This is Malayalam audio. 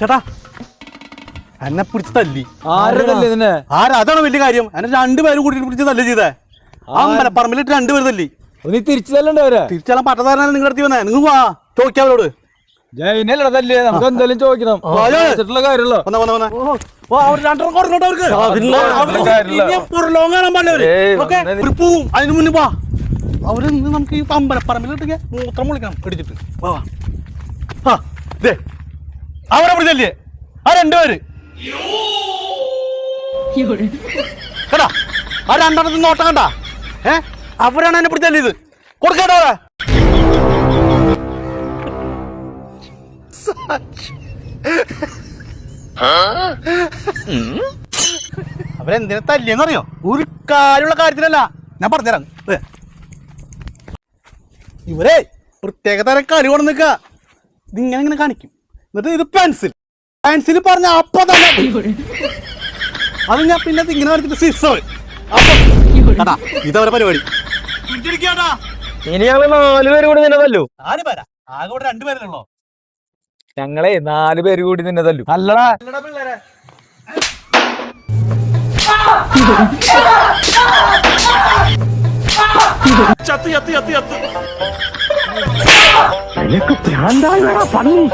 ചേട്ടാ എന്നെ പിടിച്ച് തല്ലി. ഇതിനെ ആരാ? അതാണ് വലിയ കാര്യം. എന്നെ രണ്ടുപേരും കൂട്ടിട്ട് പിടിച്ച് തല്ലി ചെയ്തേ. അമ്പലപ്പറമ്പിലിട്ട് രണ്ടുപേര് തല്ലി. നീ തിരിച്ചു തല്ലണ്ടേ അവരെ? തിരിച്ചാലും പട്ടതാരനാണ് നിങ്ങളുടെ അടുത്ത് വന്നേ. നിങ്ങൾ വാ ചോദിക്കാം അവരോട്. തല്ലേ നമുക്ക് ചോദിക്കണം. കാര്യമല്ലോ അവർ അതിന് മുന്നേ വാ. നമുക്ക് ഈ അമ്പലപ്പറമ്പിലിട്ട് മൂത്രം വിളിക്കണം പിടിച്ചിട്ട് വാ അവരെ പിടിച്ചല്ലേ ആ രണ്ടുപേര്. കേട്ടാ ആ രണ്ടെണ്ണത്തിന് നോട്ടം കണ്ടാ? ഏ? അവരാണ് എന്നെ പിടിച്ചല്ലേ ഇത് കൊടുക്കേട്ടോ അവരെ. അവരെന്തിനാ തല്ലിയെന്നറിയോ ഒരു കാര്യമുള്ള കാര്യത്തിലല്ല. ഞാൻ പറഞ്ഞുതരാം. ഇവരെ പ്രത്യേക തരം കളി കൊണ്ടു നിൽക്കുക. ഇതിങ്ങനെ ഇങ്ങനെ കാണിക്കും. എന്നിട്ട് ഇത് പെൻസിൽ പെൻസിൽ പറഞ്ഞ അപ്പൊ തന്നെ. അത് ഞാൻ പിന്നെ ഇങ്ങനെ കാണിച്ചിട്ട് സിക്സ് അപ്പൊ. ഇതവരെ പരിപാടി. ഇനി ഞങ്ങൾ നാല് പേര് കൂടി നിന്നെ നാല് ആര് പേരാ? ആകെ ഇവിടെ രണ്ടുപേരല്ലോ ഞങ്ങളെ നാല് പേര് കൂടി നിന്നതല്ലോ? അല്ലടാ അല്ലടാ ചത്ത് ചത്ത് ചത്ത് ചത്ത്. നിനക്ക് ഭ്രാന്തായി പന്നി.